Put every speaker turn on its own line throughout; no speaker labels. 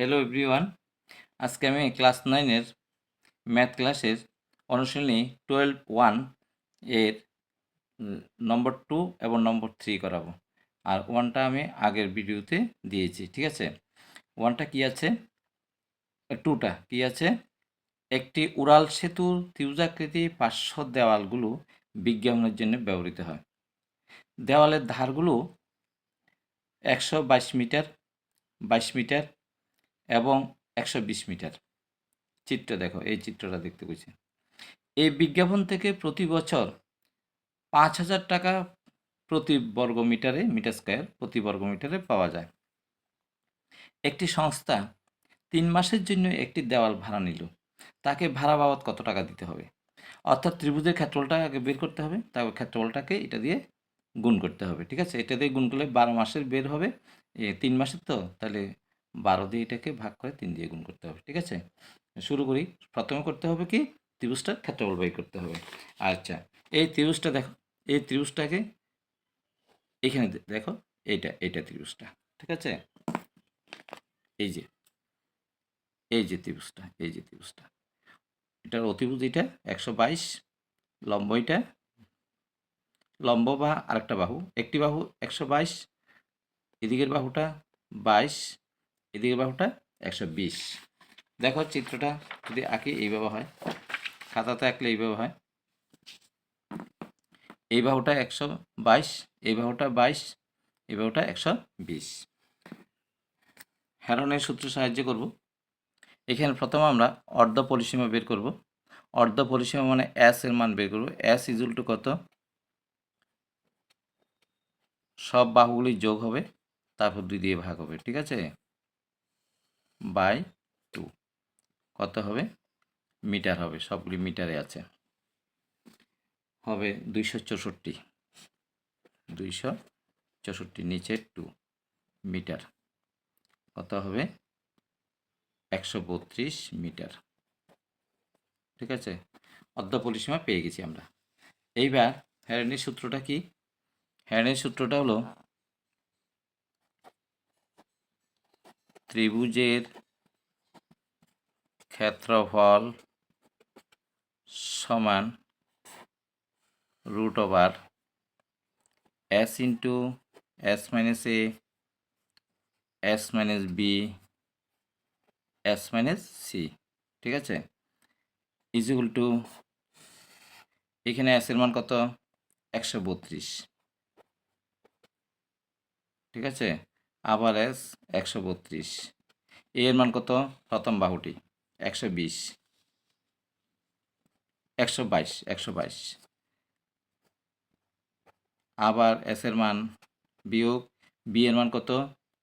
Hello everyone আজকে আমি class নাইনের ম্যাথ ক্লাসের অনুশীলনী টুয়েলভ ওয়ানের নম্বর টু এবং নম্বর থ্রি করাবো। আর ওয়ানটা আমি আগের ভিডিওতে দিয়েছি, ঠিক আছে? ওয়ানটা কি আছে? টুটা কি আছে? একটি উড়াল সেতুর ত্রিভুজাকৃতি পার্শ্ব দেওয়ালগুলো বিজ্ঞাপনের জন্য ব্যবহৃত হয়। দেওয়ালের ধারগুলো একশো বাইশ মিটার বাইশ মিটার এবং একশো বিশ মিটার। চিত্র দেখো, এই চিত্রটা দেখতে পেয়েছি এই বিজ্ঞাপন থেকে প্রতি বছর পাঁচ হাজার টাকা প্রতি বর্গ মিটারে, মিটার স্কোয়ার, প্রতি বর্গ মিটারে পাওয়া যায়। একটি সংস্থা তিন মাসের জন্য একটি দেওয়াল ভাড়া নিল। তাকে ভাড়া বাবদ কত টাকা দিতে হবে? অর্থাৎ ত্রিভুজের ক্ষেত্রফলটা আগে বের করতে হবে তারপর ক্ষেত্রফলটাকে এটা দিয়ে গুণ করতে হবে, ঠিক আছে? এটা দিয়ে গুণ করলে বারো মাসের বের হবে। তিন মাসের তো, তাহলে বারো দিয়ে এটাকে ভাগ করে তিন দিয়ে গুণ করতে হবে, ঠিক আছে? শুরু করি। প্রথমে করতে হবে কি? ত্রিভুজটার ক্ষেত্রফল বাই করতে হবে। আচ্ছা এই ত্রিভুজটা দেখো, এই ত্রিভুজটাকে এখানে দেখো, এইটা এইটা ত্রিভুজটা, ঠিক আছে? এই যে এই যে ত্রিভুজটা, এই যে ত্রিভুজটা। এটার অতিভুজ এটা, একশো বাইশ, লম্ব এটা, লম্ব বা আরেকটা বাহু, একটি বাহু একশো বাইশ, এদিকের বাহুটা বাইশ এদিকের বাহুটা একশো বিশ। দেখো চিত্রটা যদি আঁকি এইভাবে হয়। খাতাতে আঁকলে এইভাবে হয়। এই বাহুটা একশো বাইশ, এই বাহুটা বাইশ, এই বাহুটা একশো বিশ। হেরনের সূত্র সাহায্য করব। এখানে প্রথমে আমরা অর্ধ পরিসীমা বের করব। অর্ধ পরিসীমা মানে এস এর মান বের করব। অ্যাস ইজুল টু কত? সব বাহুগুলি যোগ হবে, তারপর দুই দিয়ে ভাগ হবে, ঠিক আছে? By two. কত হবে? মিটার হবে, সবগুলি মিটারে আছে। হবে দুইশো চৌষট্টি। দুইশো চৌষট্টি নিচে টু মিটার। কত হবে? একশো বত্রিশ মিটার। ঠিক আছে? অর্ধ পরিসীমা পেয়ে গেছি আমরা। এইবার হ্যারেনের সূত্রটা কি? হ্যারেনের সূত্রটা হলো ত্রিভুজের ক্ষেত্রফল সমান root over S into S minus A S minus B S minus C ঠিক আছে? ইজিকুল টু এখানে এসের মান কত? একশো বত্রিশ। ঠিক আছে? আবার এস একশো বত্রিশ। এর মান কত? প্রথম বাহুটি, একশো বিশ। একশো বাইশ একশো বাইশ। আবার এস এর মান বিয়োগ, বি এর মান কত?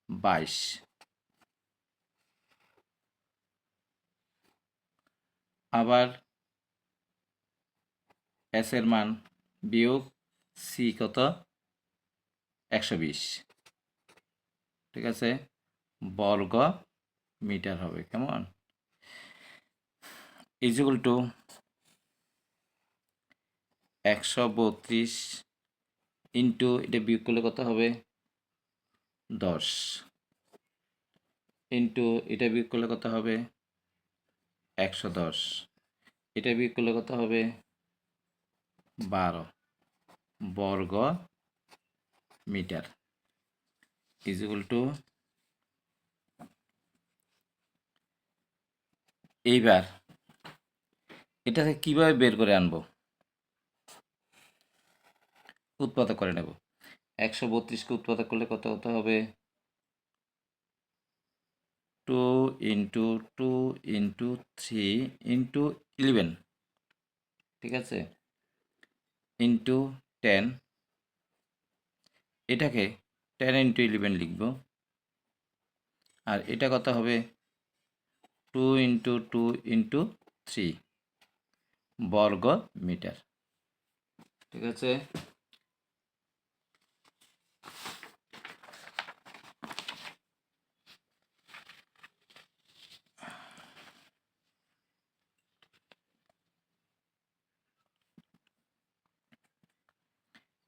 বাইশ। আবার এস এর মান বিয়োগ, সি কত? একশো বিশ। ঠিক আছে? বর্গ মিটার হবে, কেমন? ইজিকুল টু একশো বত্রিশ ইন্টু এটা বিয়োগ করলে কত হবে? দশ। ইন্টু এটা বিয়োগ করলে কত হবে? একশো দশ। এটা বিয়োগ করলে কত হবে? বারো। বর্গ মিটার। ইজিকুল টু এইবার এটাকে কীভাবে বের করে আনব? উৎপাদক করে নেব। একশো বত্রিশকে উৎপাদক করলে কত কত হবে? Two into two into three into eleven ঠিক আছে? ইন্টু টেন এটাকে টেন ইন্টু ইলেভেন লিখব। আর এটা কত হবে? Two into two into three বর্গ মিটার ঠিক আছে?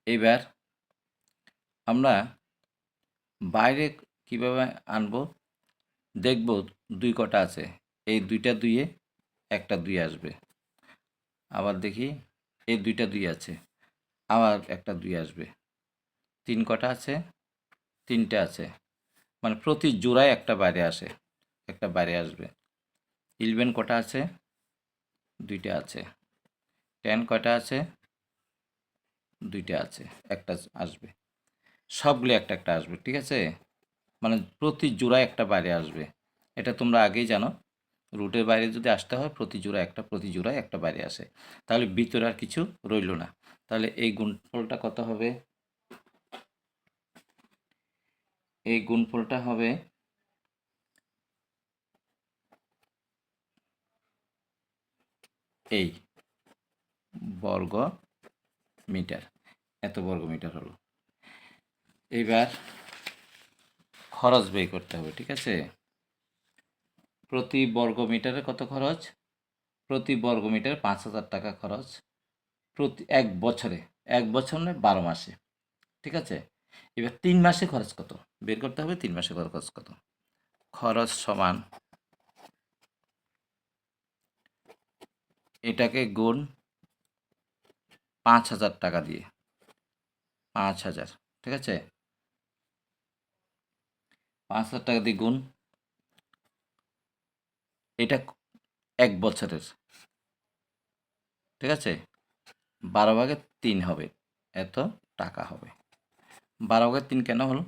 এবার আমরা বাইরে কীভাবে আনব? দেখব দুই কটা আছে। এই দুইটা দুইয়ে একটা দুই আসবে। আবার দেখি এই দুইটা দুই আছে, আবার একটা দুই আসবে। তিন কটা আছে, তিনটে আছে। মানে প্রতি জোড়ায় একটা বাইরে আসে, একটা বাইরে আসবে। ইলেভেন কটা আছে? দুইটা আছে। টেন কটা আছে? দুইটা আছে, একটা আসবে। সবগুলো একটা একটা আসবে, ঠিক আছে? মানে প্রতি জোড়ায় একটা বাইরে আসবে। এটা তোমরা আগেই জানো। রুটের বাইরে যদি আসতে হয়, প্রতি জোড়া একটা, প্রতি জোড়ায় একটা বাইরে আসে। তাহলে ভিতরে আর কিছু রইল না। তাহলে এই গুণফলটা কত হবে? এই গুণফলটা হবে এই বর্গ মিটার। এত বর্গ মিটার হলো। এবার খরচ ব্যয় করতে হবে, ঠিক আছে? প্রতি বর্গ মিটারে কত খরচ? প্রতি বর্গ মিটারে পাঁচ হাজার টাকা খরচ। প্রতি, এক বছরে, এক বছর নয়, বারো মাসে, ঠিক আছে? এবার তিন মাসে খরচ কত? বের করতে হবে, তিন মাসে খরচ কত? খরচ সমান এটাকে গুণ পাঁচ হাজার টাকা দিয়ে, পাঁচ হাজার, ঠিক আছে? পাঁচ হাজার টাকা দিয়ে গুণ এটা এক বছরের। ঠিক আছে? বারো ভাগে তিন হবে। এত টাকা হবে। বারো ভাগে তিন কেন হলো?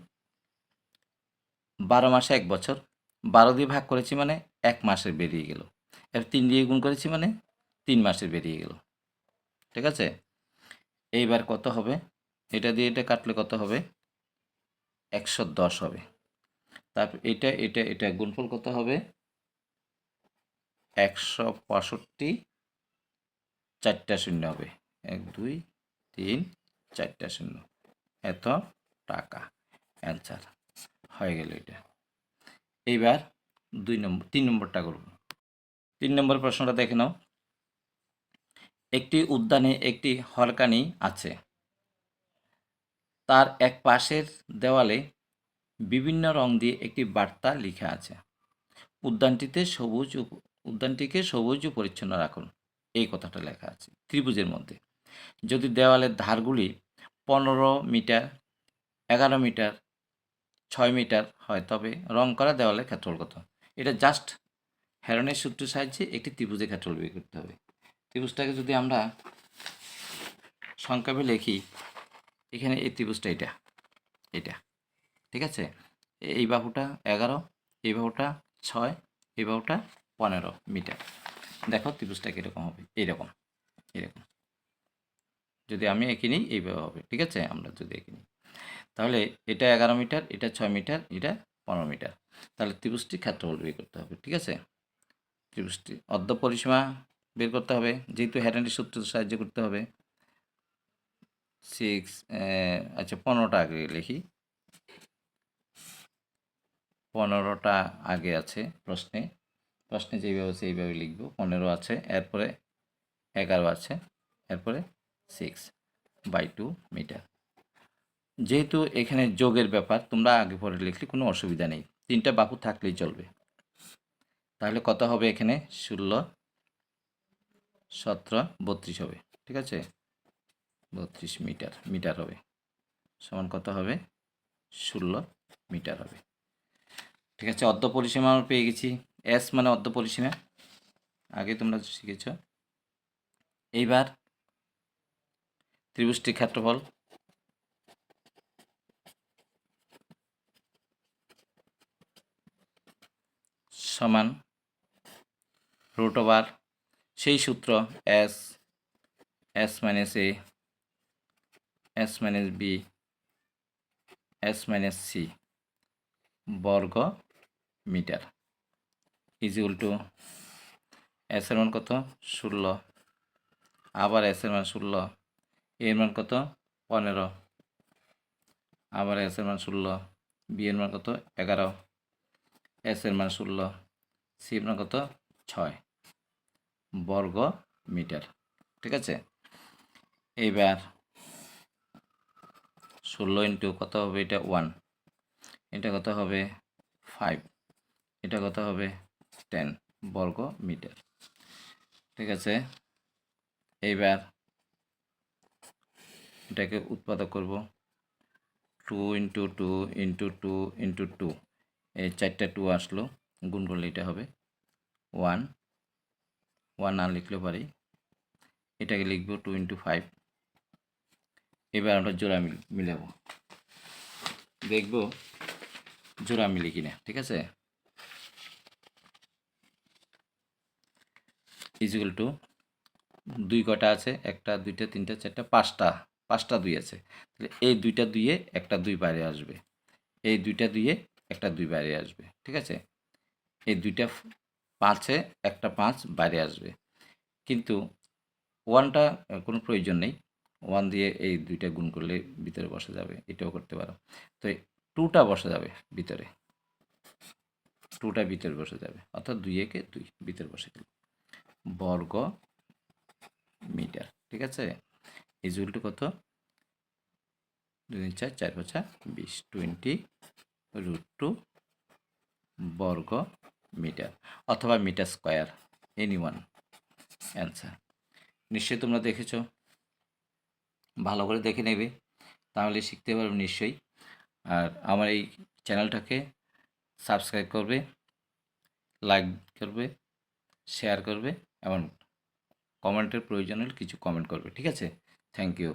বারো মাসে এক বছর। বারো দিয়ে ভাগ করেছি মানে এক মাসের বেরিয়ে গেল। এবার তিন দিয়ে গুণ করেছি মানে তিন মাসের বেরিয়ে গেল। ঠিক আছে? এইবার কত হবে? এটা দিয়ে এটা কাটলে কত হবে? একশো দশ হবে। তারপর এটা এটা এটা গুণফল কত হবে? একশো পঁয়ষট্টি, চারটা শূন্য হবে। এক, দুই, তিন, চারটা শূন্য। এত টাকা। অ্যান্সার হয়ে গেল এটা। এইবার দুই নম্বর তিন নম্বরটা করব। তিন নম্বর প্রশ্নটা দেখে নাও। একটি উদ্যানে একটি হরকানি আছে। তার এক পাশের দেওয়ালে বিভিন্ন রং দিয়ে একটি বার্তা লেখা আছে। উদ্যানটিতে সবুজ উদ্যানটিকে সবুজ পরিচ্ছন্ন রাখুন। এই কথাটা লেখা আছে ত্রিভুজের মধ্যে। যদি দেওয়ালের ধারগুলি পনেরো মিটার, এগারো মিটার, ছয় মিটার হয়, তবে রং করা দেওয়ালের ক্ষেত্রফল কত? এটা জাস্ট হেরনের সূত্রের সাহায্যে একটি ত্রিভুজের ক্ষেত্রফল বের করতে হবে। ত্রিভুজটাকে যদি আমরা সংক্ষেপে লিখি, এখানে এই ত্রিভুজটা এটা এটা। ঠিক আছে? এই বাহুটা এগারো, এই বাহুটা ছয়, এই বাহুটা পনেরো মিটার। দেখো ত্রিভুজটা কীরকম হবে। এইরকম এরকম যদি আমি এঁকে নিই এইভাবে হবে। ঠিক আছে? আমরা যদি এঁকে নিই। তাহলে এটা এগারো মিটার, এটা ছয় মিটার, এটা পনেরো মিটার। তাহলে ত্রিভুজটি ক্ষেত্রফল বের করতে হবে। ঠিক আছে? ত্রিভুজটি অর্ধ পরিসীমা বের করতে হবে। যেহেতু হ্যারেন্ডি সূত্র সাহায্য করতে হবে। সিক্স আচ্ছা পনেরোটা আগে লিখি। পনেরোটা আগে আছে প্রশ্নে। প্রশ্নে যেইভাবে আছে এইভাবে লিখব। পনেরো আছে, এরপরে এগারো আছে, এরপরে সিক্স বাই টু মিটার যেহেতু এখানে যোগের ব্যাপার, তোমরা আগে পরে লিখলে কোনো অসুবিধা নেই। তিনটা বাহু থাকলেই চলবে। তাহলে কত হবে এখানে? ষোলো, সতেরো, বত্রিশ হবে। ঠিক আছে? বত্রিশ মিটার মিটার হবে। সমান কত হবে? ষোলো মিটার হবে। ঠিক আছে অর্ধ পরিসীমা আমরা পেয়ে গেছি। এস মানে অর্ধ পরিসীমা আগে তোমরা শিখেছ। এইবার ত্রিভুজটির ক্ষেত্রফল। সমান রুট ওভার সেই সূত্র S S minus A S minus B S minus C বর্গ মিটার। ইজিউল টু এস এর মান কত? ষোলো। আবার এস এর মান ষোলো। এর মান কত? পনেরো। আবার এস এর মান ষোলো। বি এর মান কত? এগারো। এস এর মান ষোলো। সি এর মান কত? ছয়। বর্গ মিটার। ঠিক আছে? এইবার ষোলো ইন্টু কত হবে? এটা ওয়ান এটা কত হবে? ফাইভ এটা কত হবে? টেন বর্গ মিটার। ঠিক আছে? এইবার এটাকে উৎপাদক করব। Two into two into two into two এই চারটা টু আসলো, গুণ করলে এটা হবে ওয়ান ওয়ান না লিখলে পারি। এটাকে লিখব টু ইন্টু ফাইভ এবার আমরা জোড়া মিল, মিলাবো। দেখব জোড়া মিলি কিনা, ঠিক আছে? ইজিক্যাল টু দুই কটা আছে, একটা, দুইটা, তিনটা, চারটা, পাঁচটা পাঁচটা দুই আছে। তাহলে এই দুইটা দুইয়ে একটা দুই বাইরে আসবে। এই দুইটা দুইয়ে একটা দুই বাইরে আসবে, ঠিক আছে? এই দুইটা পাঁচে একটা পাঁচ বাইরে আসবে। কিন্তু ওয়ানটা কোনো প্রয়োজন নেই। ওয়ান দিয়ে এই দুইটা গুণ করলে ভিতরে বসা যাবে, এটাও করতে পারো। তো টুটা বসা যাবে ভিতরে। টুটা ভিতরে বসে যাবে, অর্থাৎ দুই একে দুই ভিতরে বসে গেল বর্গ মিটার, ঠিক আছে? ইজুয়াল টু কত? দুই তিন চার চার পাঁচা বিশ টোয়েন্টি রুট টু বর্গ মিটার, অথবা metre square any one answer নিশ্চয়ই তোমরা দেখেছ। ভালো করে দেখে নেবে, তাহলে শিখতে পারবে নিশ্চয়ই। আর আমার এই চ্যানেলটাকে সাবস্ক্রাইব করবে লাইক করবে শেয়ার করবে। এবং কমেন্টের প্রয়োজন হলে কিছু কমেন্ট করবে ঠিক আছে? Thank you